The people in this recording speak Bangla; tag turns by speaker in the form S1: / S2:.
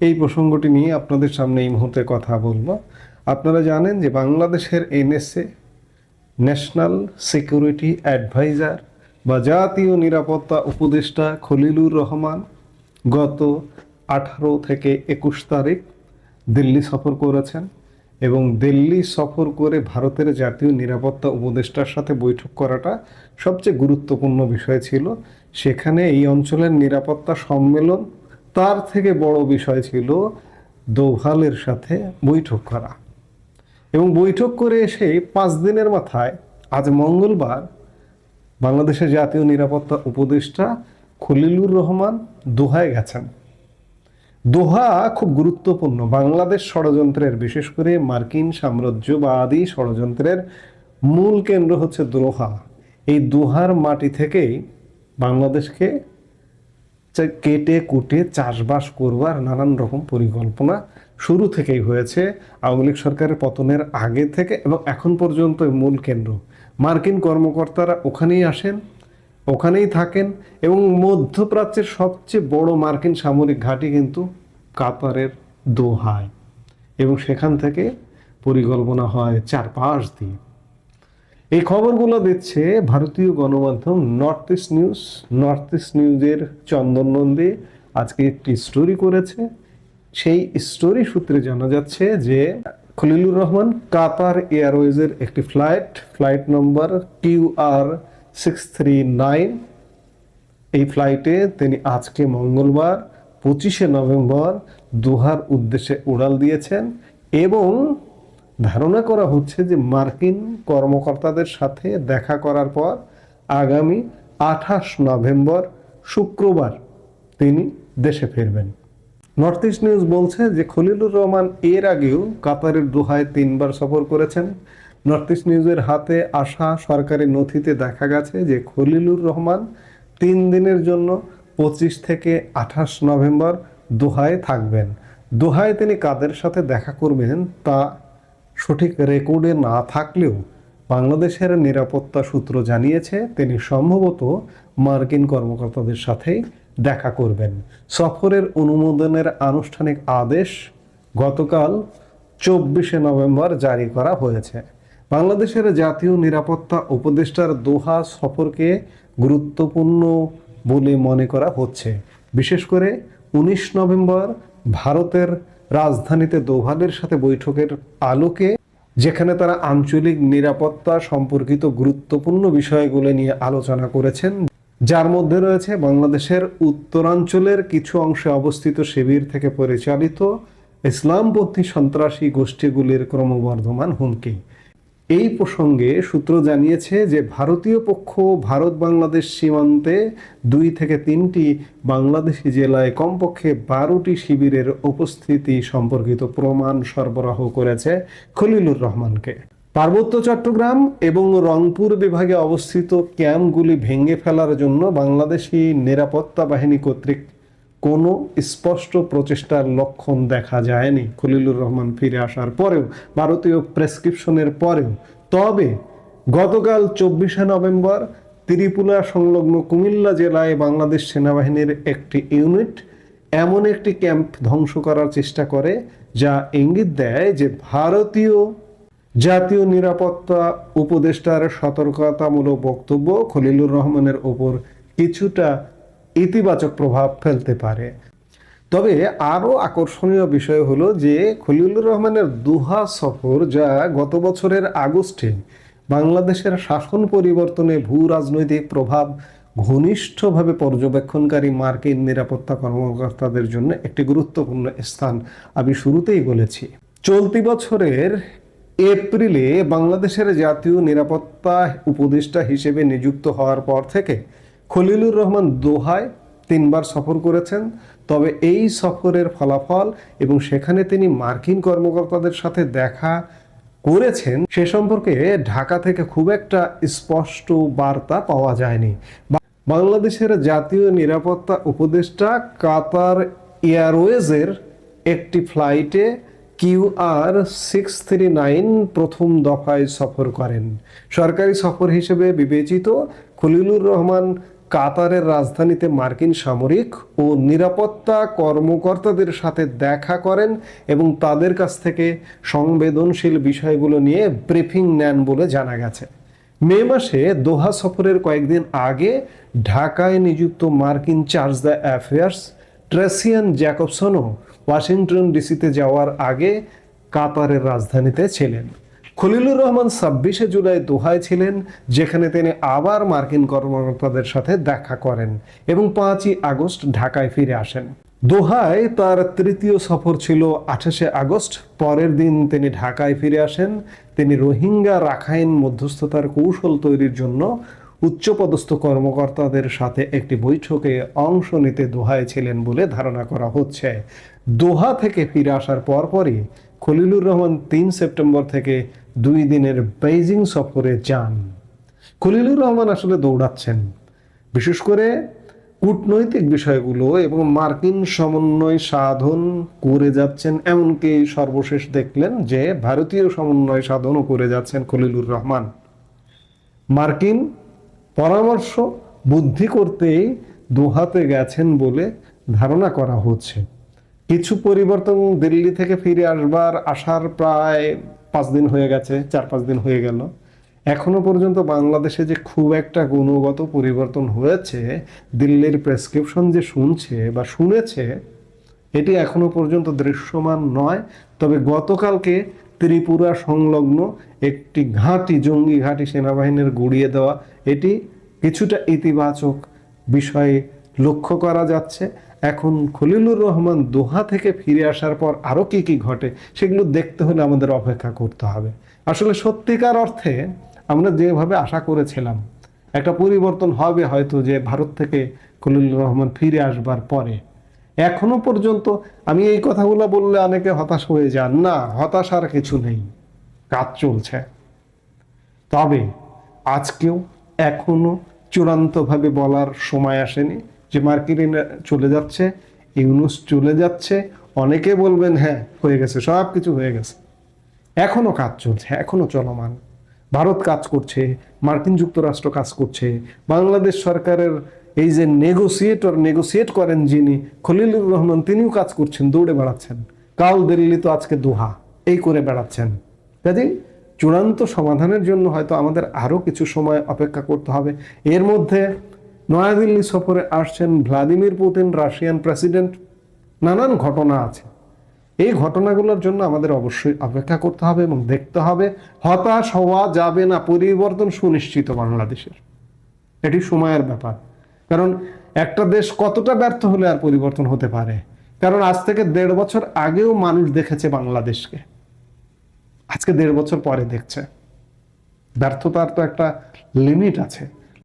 S1: এই প্রসঙ্গটি নিয়ে আপনাদের সামনে এই মুহূর্তে কথা বলব। আপনারা জানেন যে বাংলাদেশের এনএসএ, ন্যাশনাল সিকিউরিটি অ্যাডভাইজার বা জাতীয় নিরাপত্তা উপদেষ্টা খলিলুর রহমান গত আঠারো থেকে একুশ তারিখ দিল্লি সফর করেছেন এবং দিল্লি সফর করে ভারতের জাতীয় নিরাপত্তা উপদেষ্টার সাথে বৈঠক করাটা সবচেয়ে গুরুত্বপূর্ণ বিষয় ছিল। সেখানে এই অঞ্চলের নিরাপত্তা সম্মেলন তার থেকে বড় বিষয় ছিল দোভালের সাথে বৈঠক করা। এবং বৈঠক করে এসে পাঁচ দিনের মাথায় আজ মঙ্গলবার বাংলাদেশের জাতীয় নিরাপত্তা উপদেষ্টা খলিলুর রহমান দোহায় গেছেন। দোহা খুব গুরুত্বপূর্ণ। বাংলাদেশ ষড়যন্ত্রের, বিশেষ করে মার্কিন সাম্রাজ্যবাদী ষড়যন্ত্রের মূল কেন্দ্র হচ্ছে দোহা। এই দোহার মাটি থেকেই বাংলাদেশকে কেটে কুটে চাষবাস করবার নানান রকম পরিকল্পনা শুরু থেকেই হয়েছে। আওয়ামী লীগ সরকারের পতনের আগে থেকে এবং এখন পর্যন্ত মূল কেন্দ্র। মার্কিন কর্মকর্তারা ওখানেই আসেন, ওখানেই থাকেন এবং মধ্যপ্রাচ্যের সবচেয়ে বড় মার্কিন সামরিক ঘাঁটি কিন্তু কাতারের দোহায়। এবং সেখান থেকে পরিকল্পনা হয় চারপাশ দিয়ে। এই খবরগুলো দিচ্ছে ভারতীয় গণমাধ্যম north east news north east নিউজের চন্দন নন্দী আজকে একটি স্টোরি করেছে। সেই স্টোরি সূত্রে জানা যাচ্ছে যে খলিলুর রহমান কাতার এয়ারওয়েজের একটি flight flight number Q R six three nine এই ফ্লাইটে তিনি আজকে মঙ্গলবার পঁচিশে নভেম্বর দোহার উদ্দেশ্যে উড়াল দিয়েছেন এবং ধারণা করা হচ্ছে যে মার্কিন কর্মকর্তাদের সাথে দেখা করার পর আগামী আঠাশ নভেম্বর শুক্রবার তিনি দেশে ফিরবেন। নর্থ ইস্ট নিউজ বলছে যে খলিলুর রহমান এর আগেও কাতারের দোহায় তিনবার সফর করেছেন। নর্থ ইস্ট নিউজের হাতে আসা সরকারি নথিতে দেখা গেছে যে খলিলুর রহমান তিন দিনের জন্য পঁচিশ থেকে আঠাশ নভেম্বর দোহায় থাকবেন। দোহায় তিনি কাদের সাথে দেখা করবেন তা সঠিক রেকর্ডে না থাকলেও বাংলাদেশের নিরাপত্তা সূত্র জানিয়েছে, তিনি সম্ভবত মার্কিন কর্মকর্তাদের সাথেই দেখা করবেন। সফরের অনুমোদনের আনুষ্ঠানিক আদেশ গতকাল চব্বিশে নভেম্বর জারি করা হয়েছে। বাংলাদেশের জাতীয় নিরাপত্তা উপদেষ্টার দোহা সফরকে গুরুত্বপূর্ণ বলে মনে করা হচ্ছে। বিশেষ করে উনিশ নভেম্বর ভারতের রাজধানীতে দোভালের সাথে বৈঠকের আলোকে, যেখানে তারা আঞ্চলিক নিরাপত্তা সম্পর্কিত গুরুত্বপূর্ণ বিষয়গুলো নিয়ে আলোচনা করেছেন, যার মধ্যে রয়েছে বাংলাদেশের উত্তরাঞ্চলের কিছু অংশে অবস্থিত শিবির থেকে পরিচালিত ইসলামপন্থী সন্ত্রাসী গোষ্ঠীগুলির ক্রমবর্ধমান হুমকি। এই প্রসঙ্গে সূত্র জানিয়েছে যে ভারতীয় পক্ষ ভারত বাংলাদেশ সীমান্তে দুই থেকে তিনটি বাংলাদেশি জেলায় কমপক্ষে বারোটি শিবিরের উপস্থিতি সম্পর্কিত প্রমাণ সরবরাহ করেছে খলিলুর রহমানকে। পার্বত্য চট্টগ্রাম এবং রংপুর বিভাগে অবস্থিত ক্যাম্পগুলি ভেঙে ফেলার জন্য বাংলাদেশি নিরাপত্তা বাহিনী কর্তৃক কোনো স্পষ্ট প্রচেষ্টার লক্ষণ দেখা যায়নি। খলিলুর রহমান ফিরে আসার পরেও, ভারতীয় প্রেসক্রিপশনের পরেও। তবে, গতকাল চব্বিশে নভেম্বর ত্রিপুরা সংলগ্ন কুমিল্লা জেলায় বাংলাদেশ সেনাবাহিনীর একটি ইউনিট এমন একটি ক্যাম্প ধ্বংস করার চেষ্টা করে, যা ইঙ্গিত দেয় যে ভারতীয় জাতীয় নিরাপত্তা উপদেষ্টার সতর্কতামূলক বক্তব্য খলিলুর রহমানের ওপর কিছুটা ইতিবাচক প্রভাব ফেলতে পারে। তবে আরও আকর্ষণীয় বিষয় হলো যে খলিলুর রহমানের দুহা সফর যা গত বছরের আগস্টে বাংলাদেশের শাসন পরিবর্তনে ভূ রাজনৈতিক প্রভাব ঘনিষ্ঠভাবে পর্যবেক্ষণকারী মার্কিন নিরাপত্তা কর্মকর্তাদের জন্য একটি গুরুত্বপূর্ণ স্থান আমি শুরুতেই বলেছি। চলতি বছরের এপ্রিলে বাংলাদেশের জাতীয় নিরাপত্তা উপদেষ্টা হিসেবে নিযুক্ত হওয়ার পর থেকে খলিলুর রহমান দোহায় তিনবার সফর করেছেন। তবে এই সফরের ফলাফল এবং সেখানে তিনি মার্কিন কর্মকর্তাদের সাথে দেখা করেছেন, সে সম্পর্কে ঢাকা থেকে খুব একটা স্পষ্ট বার্তা পাওয়া যায়নি। বাংলাদেশের জাতীয় নিরাপত্তা উপদেষ্টা কাতার এয়ারওয়েজের একটি ফ্লাইটে Q R six three nine প্রথম দফায় সফর করেন। সরকারি সফর হিসেবে বিবেচিত খলিলুর রহমান কাতারের রাজধানীতে মার্কিন সামরিক ও নিরাপত্তা কর্মকর্তাদের সাথে দেখা করেন এবং তাদের কাছ থেকে সংবেদনশীল বিষয়গুলো নিয়ে ব্রিফিং নেন বলে জানা গেছে। মে মাসে দোহা সফরের কয়েকদিন আগে ঢাকায় নিযুক্ত মার্কিন চার্জ দ্য অ্যাফেয়ার্স ট্রেসিয়ান জ্যাকবসনও ওয়াশিংটন ডিসিতে যাওয়ার আগে কাতারের রাজধানীতে ছিলেন। খলিলুর রহমান ছাব্বিশে জুলাই দোহায় ছিলেন, যেখানে তিনি আবার মার্কিন কর্মকর্তাদের সাথে দেখা করেন এবং পাঁচই আগস্ট ঢাকায় ফিরে আসেন। দোহায় তার তৃতীয় সফর ছিল আঠাশে আগস্ট। পরের দিন তিনি ঢাকায় ফিরে আসেন। তিনি রোহিঙ্গা রাখাইন মধ্যস্থতার কৌশল তৈরির জন্য উচ্চপদস্থ কর্মকর্তাদের সাথে একটি বৈঠকে অংশ নিতে দোহায় ছিলেন বলে ধারণা করা হচ্ছে। দোহা থেকে ফিরে আসার পরপরই খলিলুর রহমান তিন সেপ্টেম্বর থেকে দুই দিনের বেইজিং সফরে যান। খলিলুর রহমান আসলে দৌড়াচ্ছেন। বিশেষ করে কূটনৈতিক বিষয়গুলো এবং মার্কিন সমন্বয় সাধন করে যাচ্ছেন, এমনকি সর্বশেষ দেখলেন যে ভারতীয় সমন্বয় সাধনও করে যাচ্ছেন খলিলুর রহমান। মার্কিন পরামর্শ বুদ্ধি করতেই দোহাতে গেছেন বলে ধারণা করা হচ্ছে। কিছু পরিবর্তন দিল্লি থেকে ফিরে আসবার আসার প্রায় পাঁচ দিন হয়ে গেছে, চার পাঁচ দিন হয়ে গেল। এখনও পর্যন্ত বাংলাদেশে যে খুব একটা গুণগত পরিবর্তন হয়েছে, দিল্লির প্রেসক্রিপশন যে শুনছে বা শুনেছে, এটি এখনও পর্যন্ত দৃশ্যমান নয়। তবে গতকালকে ত্রিপুরা সংলগ্ন একটি ঘাঁটি, জঙ্গি ঘাঁটি সেনাবাহিনীর গুড়িয়ে দেওয়া, এটি কিছুটা ইতিবাচক বিষয়ে লক্ষ্য করা যাচ্ছে। এখন খলিলুর রহমান দোহা থেকে ফিরে আসার পর আরও কি কি ঘটে সেগুলো দেখতে হলে আমাদের অপেক্ষা করতে হবে। আসলে সত্যিকার অর্থে আমরা যেভাবে আশা করেছিলাম, একটা পরিবর্তন হবে হয়তো যে ভারত থেকে খলিলুর রহমান ফিরে আসবার পরে। এখনও পর্যন্ত আমি এই কথাগুলো বললে অনেকে হতাশ হয়ে যান, না, হতাশার কিছু নেই, কাজ চলছে। তবে আজকেও এখনও চূড়ান্তভাবে বলার সময় আসেনি। যে মার্কিন চলে যাচ্ছে, ইউনুস চলে যাচ্ছে, অনেকে বলবেন হ্যাঁ হয়ে গেছে, সব কিছু হয়ে গেছে। এখনও কাজ চলছে, এখনও চলমান। ভারত কাজ করছে, মার্কিন যুক্তরাষ্ট্র কাজ করছে, বাংলাদেশ সরকারের এই যে নেগোসিয়েটর নেগোসিয়েট করেন যিনি, খলিলুর রহমান, তিনিও কাজ করছেন, দৌড়ে বেড়াচ্ছেন। কাল দিল্লি তো আজকে দোহা, এই করে বেড়াচ্ছেন। কাজেই চূড়ান্ত সমাধানের জন্য হয়তো আমাদের আরও কিছু সময় অপেক্ষা করতে হবে। এর মধ্যে নয়াদিল্লি সফরে আসছেন ভ্লাদিমির পুতিন, রাশিয়ান প্রেসিডেন্ট। নানান ঘটনা আছে। এই ঘটনাগুলোর জন্য আমাদের অবশ্যই অপেক্ষা করতে হবে এবং দেখতে হবে, হতাশ হওয়া যাবে না, পরিবর্তন সুনিশ্চিত বাংলাদেশের। এটি সময়ের ব্যাপার। কারণ একটা দেশ কতটা ব্যর্থ হলে আর পরিবর্তন হতে পারে? কারণ আজ থেকে দেড় বছর আগেও মানুষ দেখেছে বাংলাদেশকে। আজকে দেড় বছর পরে দেখছে। ব্যর্থতার তো একটা লিমিট আছে।